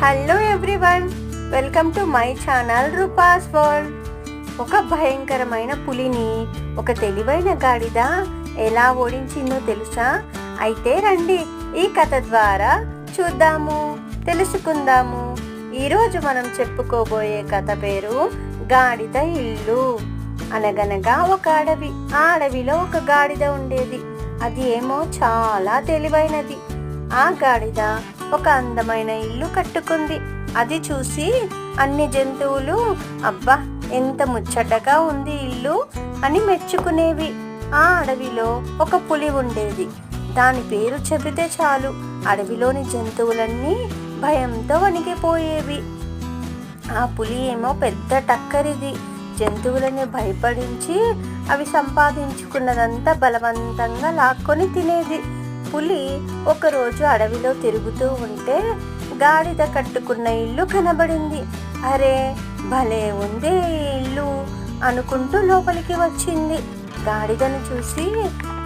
Hello everyone welcome to my channel Roopa's world ఒక భయంకరమైన పులిని ఒక తెలివైన గాడిద ఎలా ఓడించిందో తెలుసా? అయితే రండి ఈ కథ ద్వారా చూద్దాము తెలుసుకుందాము. ఈరోజు మనం చెప్పుకోబోయే కథ పేరు గాడిద ఇల్లు. అనగనగా ఒక అడవి ఆ అడవిలో ఒక గాడిద ఉండేది. అది ఏమో చాలా తెలివైనది. ఆ గాడిద ఒక అందమైన ఇల్లు కట్టుకుంది. అది చూసి అన్ని జంతువులు అబ్బా ఎంత ముచ్చటగా ఉంది ఇల్లు అని మెచ్చుకునేవి. ఆ అడవిలో ఒక పులి ఉండేది. దాని పేరు చెబితే చాలు. అడవిలోని జంతువులన్నీ భయంతో వణికిపోయేవి. ఆ పులి ఏమో పెద్ద టక్కరిది. జంతువులని భయపడించి అవి సంపాదించుకున్నదంతా బలవంతంగా లాక్కొని తినేది. పులి ఒకరోజు అడవిలో తిరుగుతూ ఉంటే గాడిద కట్టుకున్న ఇల్లు కనబడింది. అరే భలే ఉంది ఈ ఇల్లు అనుకుంటూ లోపలికి వచ్చింది. గాడిదను చూసి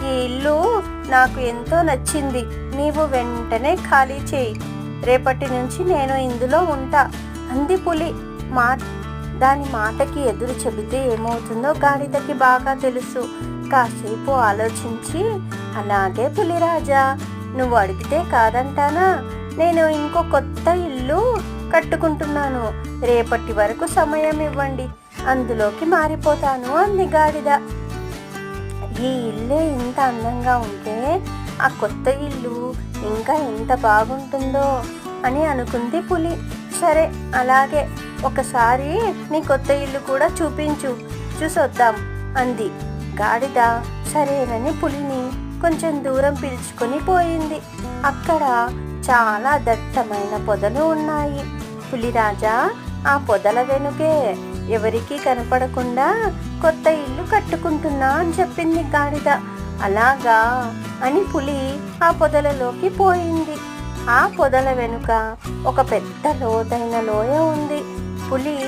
ఈ ఇల్లు నాకు ఎంతో నచ్చింది నీవు వెంటనే ఖాళీ చేయి. రేపటి నుంచి నేను ఇందులో ఉంటా అంది పులి. మా దాని మాటకి ఎదురు చెబితే ఏమవుతుందో గాడిదకి బాగా తెలుసు. కాసేపు ఆలోచించి అలాగే పులిరాజా నువ్వు అడిగితే కాదంటానా? నేను ఇంకో కొత్త ఇల్లు కట్టుకుంటున్నాను. రేపటి వరకు సమయం ఇవ్వండి. అందులోకి మారిపోతాను అంది గాడిద. ఈ ఇల్లే ఇంత అందంగా ఉంటే ఆ కొత్త ఇల్లు ఇంకా ఎంత బాగుంటుందో అని అనుకుంది పులి. సరే అలాగే ఒకసారి నీ కొత్త ఇల్లు కూడా చూపించు. చూసొద్దాం అంది గాడిద. సరేనని పులిని కొంచెం దూరం పిలుచుకొని పోయింది. అక్కడ చాలా దట్టమైన పొదలు ఉన్నాయి. పులిరాజా ఆ పొదల వెనుకే ఎవరికీ కనపడకుండా కొత్త ఇల్లు కట్టుకుంటున్నా అని చెప్పింది గాడిద. అలాగా అని పులి ఆ పొదలలోకి పోయింది. ఆ పొదల వెనుక ఒక పెద్ద లోతైన లోయ ఉంది. పులి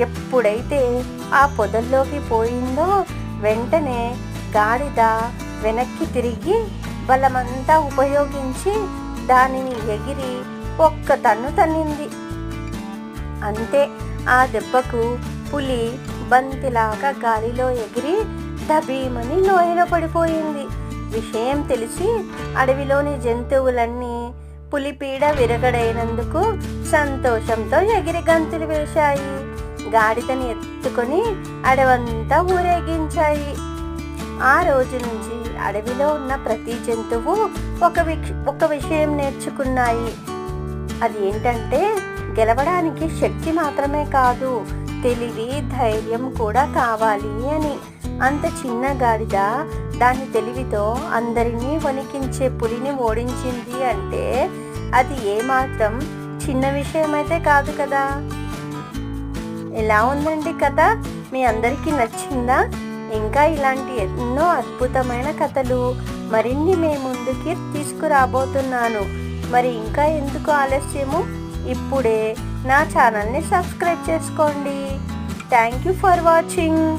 ఎప్పుడైతే ఆ పొదల్లోకి పోయిందో వెంటనే గాడిద వెనక్కి తిరిగి బలమంతా ఉపయోగించి దానిని ఎగిరి ఒక్క తన్ను తన్నింది. అంతే ఆ దెబ్బకు పులి బంతిలాగా గాలిలో ఎగిరి దబీమని లోయలో పడిపోయింది. విషయం తెలిసి అడవిలోని జంతువులన్నీ పులిపీడ విరగడైనందుకు సంతోషంతో ఎగిరి గంతులు వేశాయి. గాడిదని ఎత్తుకొని అడవంతా ఊరేగించాయి. ఆ రోజు నుంచి అడవిలో ఉన్న ప్రతి జంతువు ఒక ఒక విషయం నేర్చుకున్నాయి. అది ఏంటంటే గెలవడానికి శక్తి మాత్రమే కాదు తెలివి ధైర్యం కూడా కావాలి అని. అంత చిన్న గాడిద దాని తెలివితో అందరినీ వణికించే పులిని ఓడించింది అంటే అది ఏమాత్రం చిన్న విషయం అయితే కాదు కదా. ఎలా ఉందండి కథ? మీ అందరికీ నచ్చిందా? ఇంకా ఇలాంటి ఎన్నో అద్భుతమైన కథలు మరిన్ని మీ ముందుకి తీసుకురాబోతున్నాను. మరి ఇంకా ఎందుకు ఆలస్యము? ఇప్పుడే నా ఛానల్ని సబ్స్క్రైబ్ చేసుకోండి. Thank you for watching.